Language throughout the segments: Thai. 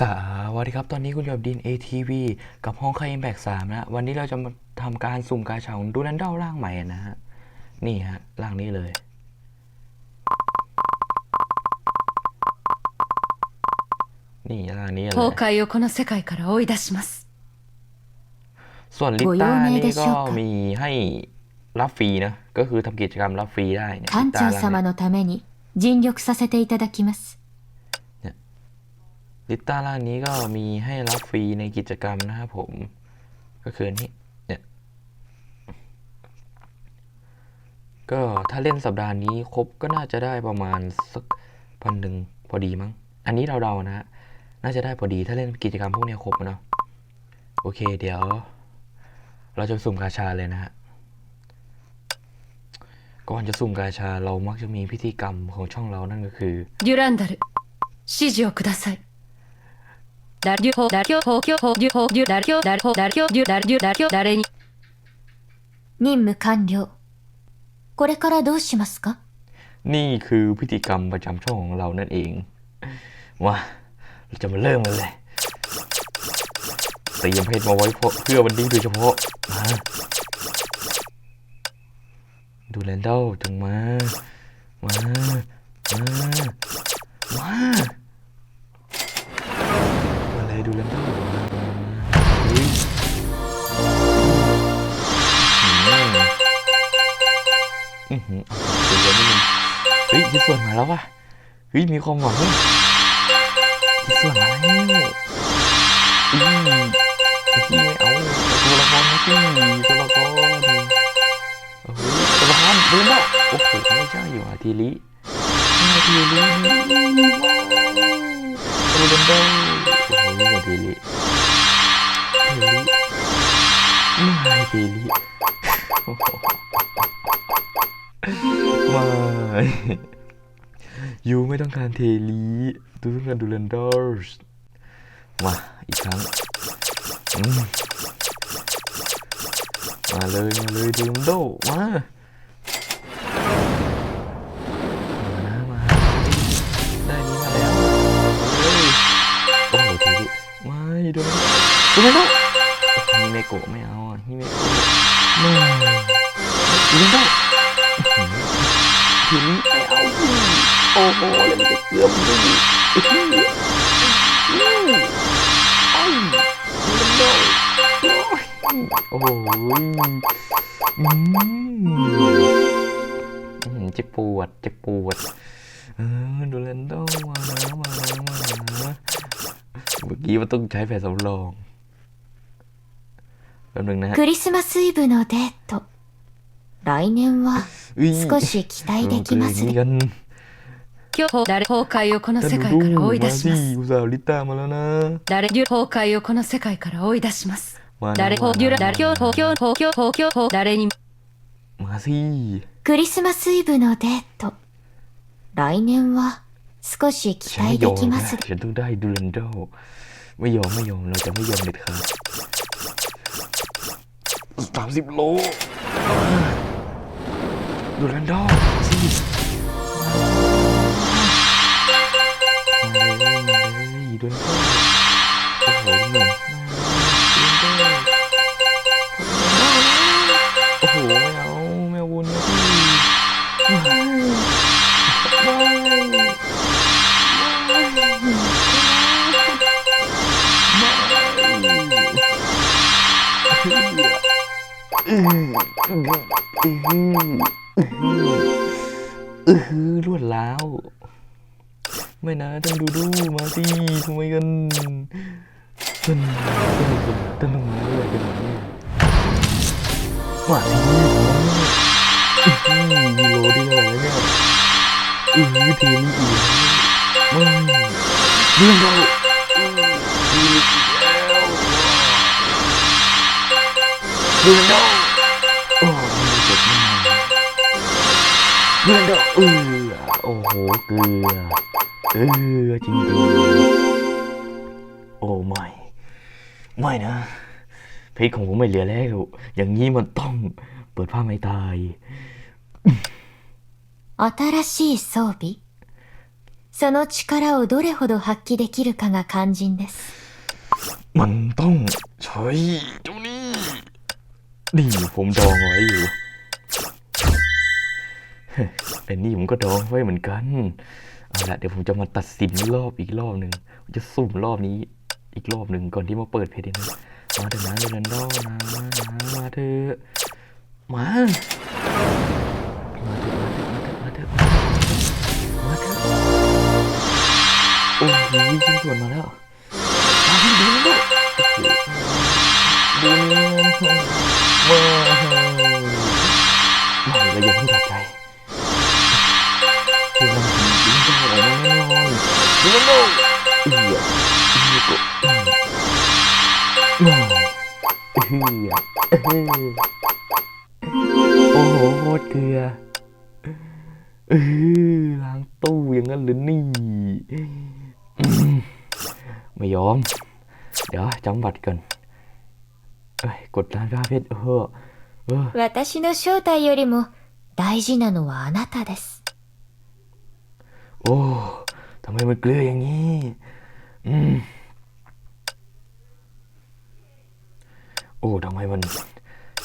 สวัสดีครับ ตอนนี้คุณอยู่กับดิน ATV กับห้องคา Impact 3นะ วันนี้เราจะมาทำการสุ่มกาชาของดูแลนเดลร่างใหม่นะฮะ นี่ฮะ ร่างนี้เลย นี่ร่างนี้เลย 崩壊をこの世界から追い出します ส่วนลิต้า ご用命 นี่ でし ก็ ょうか มีให้รับฟรีนะ ก็คือทำกิจกรรมรับฟรีได้เนี่ยลิ 艦 ต้า 長 ร่าง 様 เนี่ ย のために尽力させていただきます ลิต้าร่างนี้ก็มีให้รับฟรีในกิจกรรมนะครับผม ก็คืออันนี้ เนี่ย ก็ถ้าเล่นสัปดาห์นี้ครบก็น่าจะได้ประมาณสักพันหนึ่งพอดีมั้ง อันนี้เราเดาๆนะฮะน่าจะได้พอดีถ้าเล่นกิจกรรมพวกเนี้ยครบอะเนาะ โอเค เดี๋ยว เราจะสุ่มกาชาเลยนะฮะ ก่อนจะสุ่มกาชาเรามักจะมีพิธีกรรมของช่องเรานั่นก็คือ デュランダル指示をください ダリュホダリュホキョホデュホデュダリュダリホダリュデュダリュダリュ誰に任務完了これからどうしますか นี่คือพิธีกรรมประจำช่องของเรานั่นเองว่าเราจะมาเริ่มกันเลยเตรียมเพชรมาไว้เพราะเพื่อวันนี้โดยเฉพาะมาดูแลนเดลจงมา มา มา มา มา เอาเดี๋ยวนิดนึงเฮ้ยชิ้นส่วนมาแล้วว่ะเฮ้ยมีความหวังเว้ยชิ้นส่วนมาแล้วอืมไอ้ที่ไม่เอาตัวละครนะที่ตัวละครโอ้โหตัวละครเดินได้โอ้โหไม่ใช่อยู่อาทีลิอาทีลิว้าวโอ้เดินเดลโอ้โหอาทีลิอาทีลิไม่อาทีลิ ยูไม่ต้องการเทลีดูต้องการดูแลนดอร์สมาอีกครั้งมาเลยมาเลยดูแลนโดมา มานะมาได้นี้มาแล้วมาเลยโอ้โหเทลีไม่ดูดูแลนโดฮิเมโกะไม่เอาฮิเมโกะไม่ดูแลนโดถึงไม่เอาสิโอ้โหแล้วมันจะเกลือมนดิอื้อหืออืมไอ้มันโดนโอ้โหอืมอืมเจ็บปวดเจ็บปวดเออดูแลนโดมานะมานะมานะเมื่อกี้มันต้องใช้แผ่นสำรองแป๊บนึงนะฮะ クリスマスイブのデート 来年は อุ้ย 少し期待できますねเออเกินอย่างนี้กัน 今日誰崩壊をこの ท่าน 世界 ดู から ดู 追い出 มา し สิ ます อุตส่าห์ลิต้ามาแล้วนะ 誰デュ崩壊をこの世界から追い出します มานะ 誰 มา ホデュラ นะ 誰今日東京東京東京東誰に มาสิ クリスマスイブのデート来年は少し期 ฉันไม่ 待 ย で อม きま นะ す ฉันต้องได้ดูแลนโดไม่ยอมไม่ยอมเราจะไม่ยอมเด็ดขาดสามสิบโล ดูแลนโดสิมาเลยมาเลยดูแลนโดโอ้โหหนุ่มมาดูแลนโดโอ้โหไม่เอาไม่เอาวนนะพี่ไม่ไม่อือ หือรวดล้าวไม่นะท่านดูดูมาสิทำไมกันท่านท่านท่านต้องมาด้วยกันหมดเนี่ยมาสิอื้อหือมีโลเดียวแล้วเนี่ยอือหือเทนี่อีกไม่เรื่องเราอือ เพื่อนก็เออโอ้โหเกลือเกลือจริงๆโอ้ไม่ไม่นะเพชรของผมไม่เหลือแล้ว อย่างนี้มันต้องเปิดผ้าไม่ตาย 新しい装備 その力をどれほど発揮できるかが肝心です。 มันต้องใช้เจ้านี่นี่ผมดองไว้อยู่ แต่นี่ผมก็ดองไว้เหมือนกันเอาละเดี๋ยวผมจะมาตัดสินรอบอีกรอบหนึ่งจะสุ่มรอบนี้อีกรอบหนึ่งก่อนที่มาเปิดเพจนี้มาเถอะนะเรนดอลนะมาเถอะมา โอ้โหโคตรเกลือเออล้างตู้อย่างนั้นหรือนี่อืมไม่ยอม เดี๋ยวจำบัตรก่อนเอ้ย กดร้านกาเพชรเออเออ 私の正体よりも大事なのはあなたです。 โอ้ ทำไมมันเกลืออย่างนี้ อืม โอ้ ทำไมมัน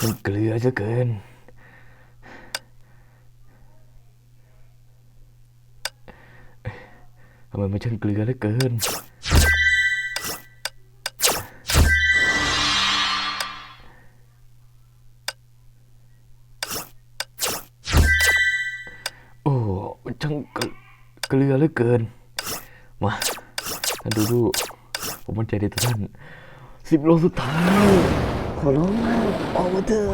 มันเกลือซะเกิน ทำไมมันช่างเกลือเหลือเกิน โอ้ มันช่างเกลือเกลือเหลือเกิน มาท่านดูดู ผมมั่นใจในตัวท่านสิบโลสุดท้าย ขอร้องออกมาเถอะ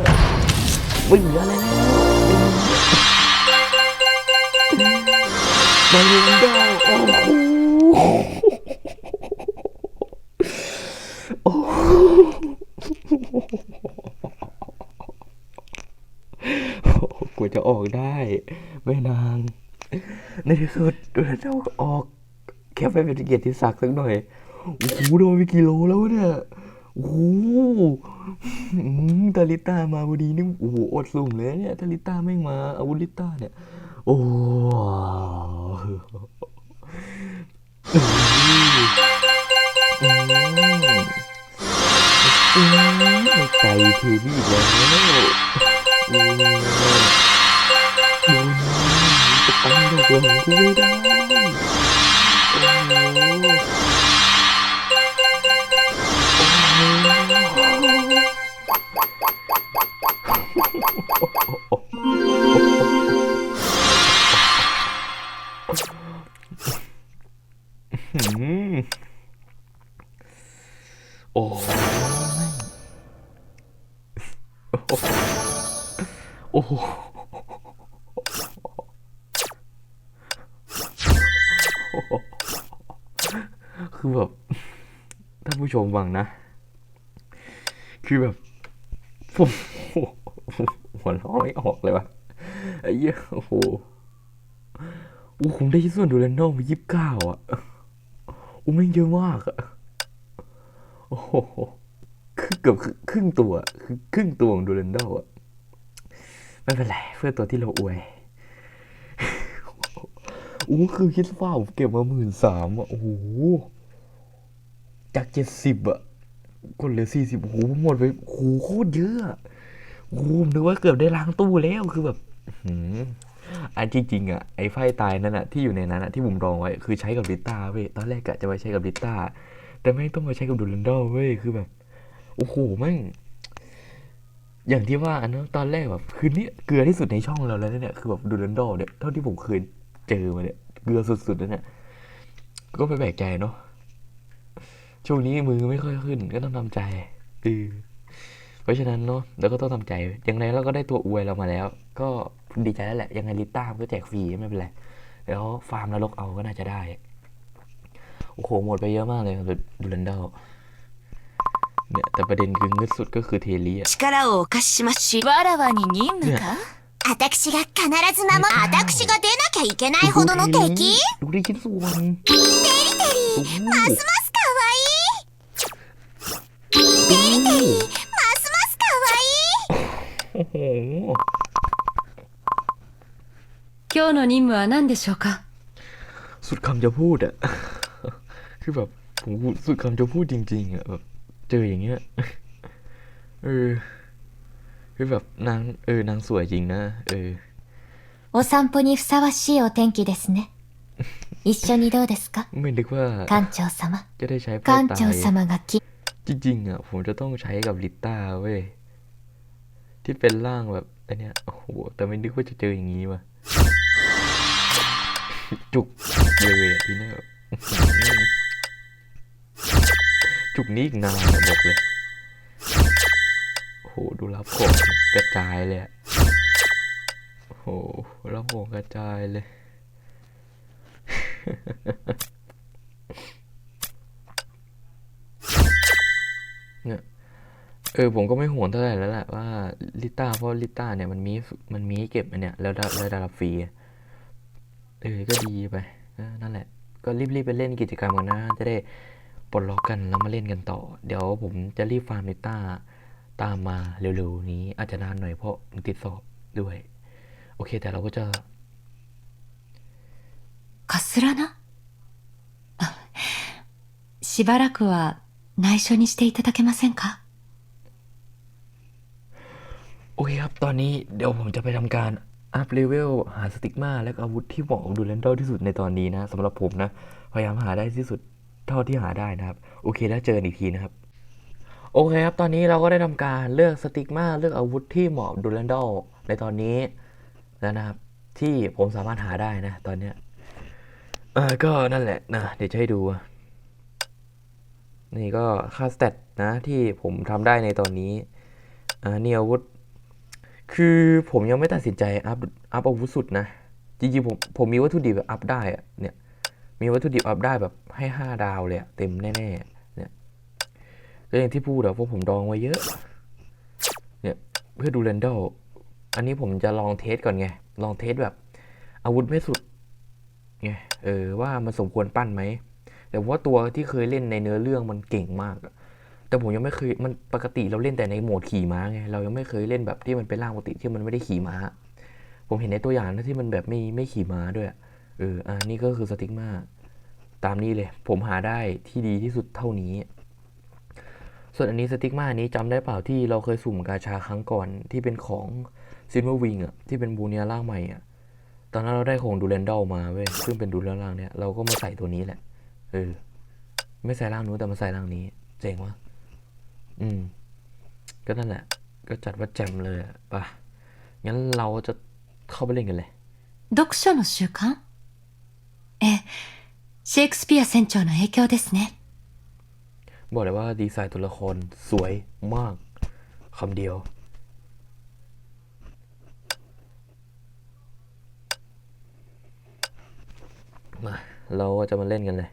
ไม่เหลืออะไรแล้วไปเรียนได้โอ้โหโอ้โหกว่าจะออกได้ ไม่นาน ในที่สุดดูเจ้าออก แค่ไปเป็นเกียรติศักดิ์สักหน่อย โอ้โหโดนไปกี่โลแล้วเนี่ย โอ้ตาลิต้ามาพอดีนี่โอ้โหอดสุ่มเลยเนี่ยตาลิต้าไม่งมาอาวุธลิต้าเนี่ย โอ้ใจเทวี่อีแล้วโอ้ยจะตั้งดอกหลังกูไม่ได้ โอ้โหคือแบบท่านผู้ชมฟังนะ คือแบบผมหัวเราะไม่ออกเลยวะไอ้เหี้ยโอ้โหโอ้ผมได้ชิ้นส่วนดูแลนดอมไปยี่สิบเก้าอะโอ้ไม่งเยอะมากอะโอ้โหคือเกือบครึ่งตัวคือครึ่งตัวของดูแลนดอมอะ ไม่เป็นไร เพื่อตัวที่เราอวยโอ้คือคิดว่าผมเก็บมาหมื่นสามอะโอ้โหจากเจ็ดสิบอะกดเหลือสี่สิบโอ้โหหมดไปโอ้โหโคตรเยอะโอ้โหนึกว่าเกือบได้ล้างตู้แล้วคือแบบหืมอันจริงๆอะไอ้ไฟตายนั่นอะที่อยู่ในนั้นอะที่ผมรองไว้คือใช้กับลิต้าเว้ยตอนแรกกะจะไปใช้กับลิต้าแต่ไม่ต้องมาใช้กับดูรันดอลเว้ยคือแบบโอ้โหแม่ง อย่างที่ว่าอันนั้นตอนแรกแบบคือนี่เกลือที่สุดในช่องเราแล้วเนี่ยคือแบบดูรันโดเนี่ยเท่าที่ผมเคยเจอมาเนี่ยเกลือสุดๆแล้วเนี่ยก็ไม่แปลกใจเนาะช่วงนี้มือไม่ค่อยขึ้น ก็ต้องทำใจเออเพราะฉะนั้นเนาะเราก็ต้องทำใจอย่างไรเราก็ได้ตัวอวยเรามาแล้ว ก็ดีใจแล้วแหละยังไงลิต้ามก็แจกฟรีไม่เป็นไรแล้วฟาร์มนรกเอาก็น่าจะได้โอ้โหหมดไปเยอะมากเลยดูรันเด เนี่ยแต่ประเด็นคือเงึดสุดก็คือเทลีอะ 力をお貸ししますし、わらわに任務か私が必ず守る、私が出なきゃいけないほどの敵 ดูได้ชิ้นส่วน テリテリโอ้โห ますます可愛いテリテリますます可愛い โอ้โห 今日の任務は何でしょうか ส่ สุดคำจะพูดอะ คือแบบผมสุดคำจะพูดจริงๆอะแบบ เจออย่างเงี้ย เออ คือแบบนางเออนางสวยจริงนะ เออ お散歩にふさわしいお天気ですね。一緒にどうですか ไม่นึกว่า 館長様。 จะได้ใช้ไพ่ 館 ตา 長 ย 様がき、 จริงๆอ่ะผมจะต้องใช้กับลิต้าเว้ย ที่เป็นร่างแบบอันเนี้ยโอ้โหแต่ไม่นึกว่าจะเจออย่างนี้ว่ะ จุกเลยอ่ะทีเนี้ยแบบ จุกนี้อีกนานบอกเลย โอ้โห ดูรับของกระจายเลยอะโอ้โหรับของกระจายเลย เนี่ยเออผมก็ไม่ห่วงเท่าไหร่แล้วแหละว่าลิต้าเพราะลิต้าเนี่ยมันมีมันมีให้เก็บอันเนี่ยแล้วได้แล้วได้รับฟรีเออก็ดีไปนั่นแหละ ก็รีบๆไปเล่นกิจกรรมกันนะจะได้ ปลดล็อกกันแล้วมาเล่นกันต่อ เดี๋ยวผมจะรีบฟาร์มลิต้าตามมาเร็วๆนี้ อาจจะนานหน่อยเพราะมันติดสอบด้วย โอเค แต่เราก็จะ かすらなあしばらくは内緒にしていただけませんか โอเคครับ ตอนนี้เดี๋ยวผมจะไปทำการอัพเลเวลหาสติกมาและก็อาวุธที่เหมาะกับดูแลนดอลที่สุดในตอนนี้นะสำหรับผมนะ พยายามหาได้ที่สุด เท่าที่หาได้นะครับ โอเคแล้วเจอนอีกทีนะครับโอเคครับ ตอนนี้เราก็ได้ทำการเลือกสติกมาเลือกอาวุธที่เหมาะดูแลนดอลในตอนนี้แล้วนะครับ ที่ผมสามารถหาได้นะตอนเนี้ยเออก็นั่นแหละนะเดี๋ยวจะให้ดู นี่ก็ค่าสเตตนะที่ผมทำได้ในตอนนี้อ่านี่อาวุธ คือผมยังไม่ตัดสินใจอัพอัพอาวุธสุดนะ จริงๆผมผมมีวัตถุดิบแบบอัพได้อะเนี่ย มีวัตถุดิบอัพได้แบบให้ห้าดาวเลยเต็มแน่ๆเนี่ยก็อย่างที่พูดอะพวกผมดองไว้เยอะ เนี่ยเพื่อดูเรนดอลอันนี้ผมจะลองเทสก่อนไง ลองเทสแบบอาวุธไม่สุดไงเออว่ามันสมควรปั้นไหมแต่ว่าตัวที่เคยเล่นในเนื้อเรื่องมันเก่งมากแต่ผมยังไม่เคยมันปกติเราเล่นแต่ในโหมดขี่ม้าไงเรายังไม่เคยเล่นแบบที่มันเป็นร่างปกติที่มันไม่ได้ขี่ม้า ผมเห็นในตัวอย่างนะที่มันแบบไม่ไม่ขี่ม้าด้วยอะ เอออ่านี่ก็คือสติกมาตามนี้เลย ผมหาได้ที่ดีที่สุดเท่านี้ ส่วนอันนี้สติกมาอันนี้จำได้เปล่าที่เราเคยสุ่มกาชาครั้งก่อนที่เป็นของซินเวอร์วิงอ่ะที่เป็นบูเนียร่างใหม่อ่ะตอนนั้นเราได้ของดูแลนดอลมาเว้ยซึ่งเป็นดูแลร่างเนี้ยเราก็มาใส่ตัวนี้แหละ เออ ไม่ใส่ร่างนู้นแต่มาใส่ร่างนี้ เจ๋งวะอืม ก็นั่นแหละ ก็จัดว่าแจ่มเลยอะไป่ะ งั้นเราจะเข้าไปเล่นกันเลย 読書の習慣 ええ、シェイクスピア船長の影響ですね。 บอกเลยว่าดีไซน์ตัวละครสวยมากคำเดียว มา เราก็จะมาเล่นกันเลย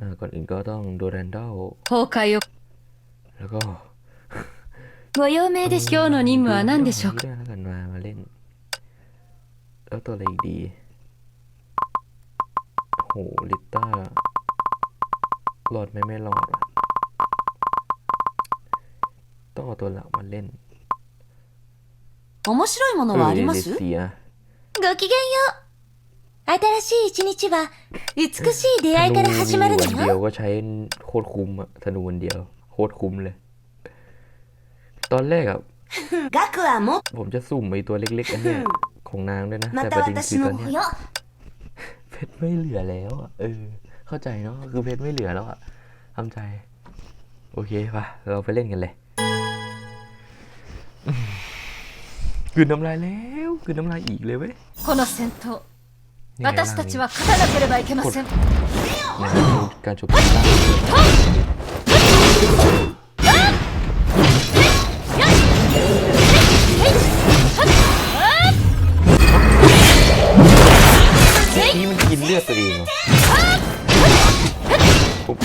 อ่าก่อนอื่นก็ต้องดูแรนดอล 崩壊を。 แล้วก็ ご用命でし今日の任務は何でしょうか ด้วย แล้วกันมามาเล่น แล้วตัวอะไรอีกดี โห ลิต้า รอดไหมไม่รอดว่ะ ต้องเอาตัวหลักมาเล่น 面白いもの เอ は อ ありま เด す เซีย ごきげんよう。新しい一日は、美しい出会いから始まる ธนู の วันเดียว よ。 ก็ใช้โคตรคุ้มอะธนูวันเดียว โคตรคุ้มเลย ตอนแรกอะ 額はもっ ผมจะสุ่มไอตัวเล็กๆอันเนี้ย ของนางด้วยนะ ま แต่ た ประเด็นคือ 私 ตอน の เนี้ 子 ย よ。 เพชรไม่เหลือแล้วอะเออ เข้าใจเนาะคือเพชรไม่เหลือแล้วอะทำใจ โอเคป่ะ เราไปเล่นกันเลยอืมกลืนน้ำลายแล้วกลืนน้ำลายอีกเลยเว้ย この戦闘、 นี่ไง 私たちは勝たなければいけません。 ร่างนี้ในการโจมตีร่าง นี่มันกินเลือดตัวเองเหรอผม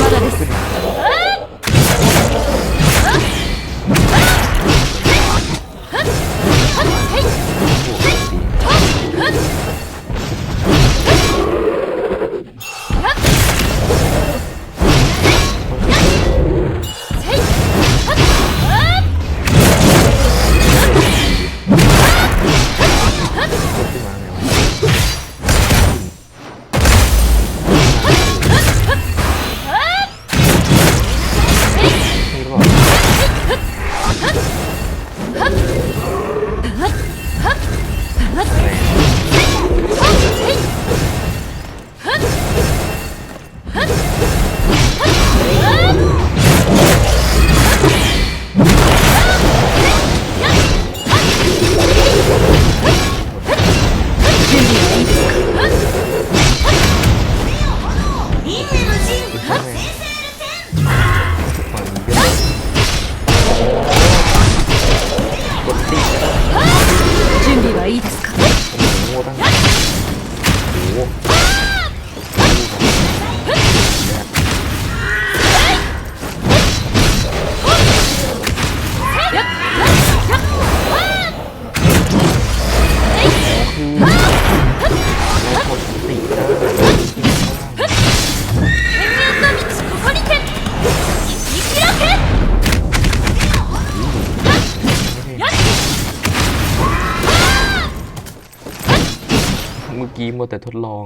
まだ進 เมื่อกี้มัวแต่ทดลอง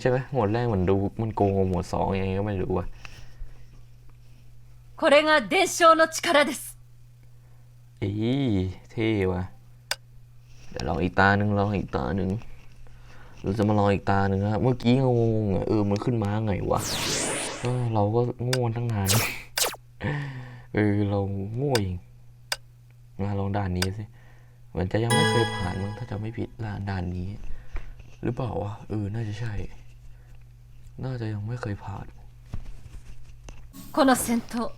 ใช่ไหมหมวดแรกมันดูมันโกงกว่าหมวดสองยังไงก็ไม่รู้อะ これが伝承の力です อีเท่ว่ะ เดี๋ยวลองอีกตาหนึ่งลองอีกตาหนึ่งเราจะมาลองอีกตาหนึ่งนะครับ เมื่อกี้งงๆอ่ะเออ มันขึ้นมาไงวะเออเราก็โง่ตั้งนาน เออ เราโง่เองมาลองด่านนี้สิเหมือนจะยังไม่เคยผ่านมั้งถ้าจะไม่ผิดด่านด่านนี้ หรือเปล่าวะ เออ น่าจะใช่ น่าจะยังไม่เคยผ่าน この戦闘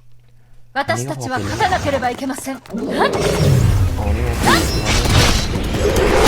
私たちは勝たなければいけません อ๋อ นี่ไง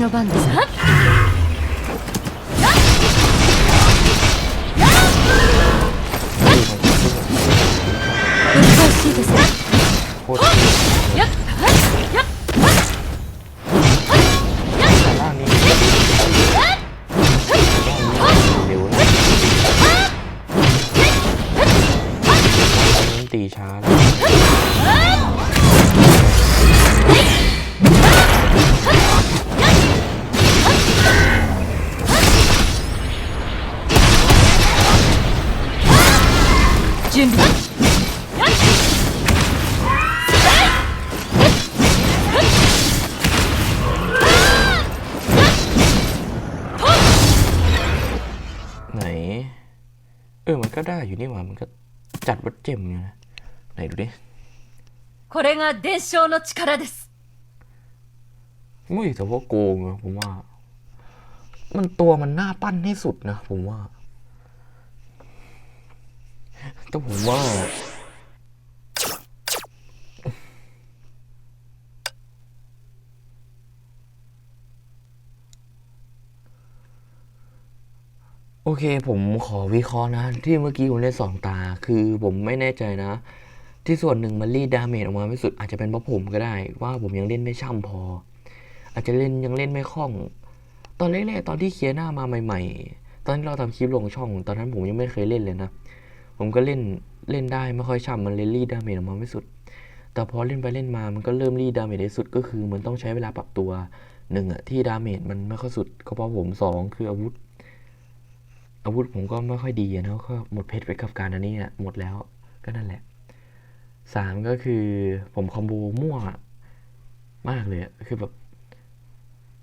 私の番です。 ออ มันก็ได้อยู่นี่หว่า มันก็จัดวัดเจมอยู่นะ ไหนดูดิ これが伝承の力です ไม่แต่ว่าโกงอะผมว่า มันตัวมันน่าปั้นที่สุดนะ ผมว่า แต่ผมว่า โอเค ผมขอวิเคราะห์นะ ที่เมื่อกี้ผมได้สองตา คือผมไม่แน่ใจนะ ที่ส่วนหนึ่งมันรีดดาเมจออกมาไม่สุดอาจจะเป็นเพราะผมก็ได้ ว่าผมยังเล่นไม่ช่ำพอ อาจจะเล่นยังเล่นไม่คล่อง ตอนแรกๆตอนที่เคลียร์หน้ามาใหม่ ๆ ตอนที่เราทำคลิปลงช่อง ตอนนั้นผมยังไม่เคยเล่นเลยนะ ผมก็เล่นเล่นได้ไม่ค่อยช่ำมันเลยรีดดาเมจออกมาไม่สุด แต่พอเล่นไปเล่นมามันก็เริ่มรีดดาเมจได้สุดก็คือมันต้องใช้เวลาปรับตัวหนึ่งอะที่ดาเมจมันไม่ค่อยสุดก็เพราะผมสองคืออาวุธ อาวุธผมก็ไม่ค่อยดีอะเนาะก็หมดเพชรไปกับการอันนี้นะหมดแล้วก็นั่นแหละสามก็คือผมคอมโบมั่วมากเลยคือแบบ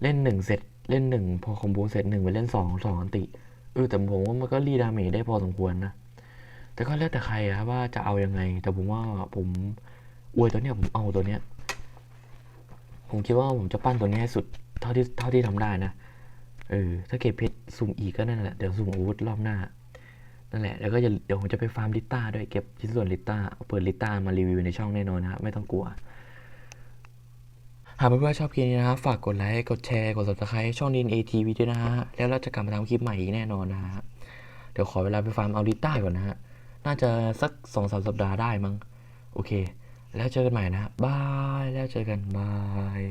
เล่นหนึ่งเสร็จเล่นหนึ่งพอคอมโบเสร็จหนึ่งไปเล่นสองสองอันติเออแต่ผมว่ามันก็รีดาเมจได้พอสมควรนะแต่ก็แล้วแต่ใครอะว่าจะเอายังไง แต่ผมว่าผมอวยตัวเนี้ยผมเอาตัวเนี้ยผมคิดว่าผมจะปั้นตัวนี้ให้สุดเท่าที่เท่าที่ทำได้นะ เออ ถ้าเก็บเพชรสุ่มอีกก็นั่นแหละ เดี๋ยวสุ่มอาวุธรอบหน้า นั่นแหละ แล้วก็จะเดี๋ยวผมจะไปฟาร์มลิต้าด้วย เก็บชิ้นส่วนลิต้าเอาเปิดลิต้ามารีวิวในช่องแน่นอนนะครับไม่ต้องกลัว หากเพื่อนๆชอบคลิปนี้นะฮะฝากกดไลค์ กดแชร์ กด subscribe ช่องดีนเอทีวีด้วยนะฮะ แล้วเราจะกลับมาทำคลิปใหม่อีกแน่นอนนะฮะ เดี๋ยวขอเวลาไปฟาร์มเอาลิต้าก่อนนะฮะ น่าจะสักสองสามสัปดาห์ได้มั้ง โอเค แล้วเจอกันใหม่นะบาย แล้วเจอกันบาย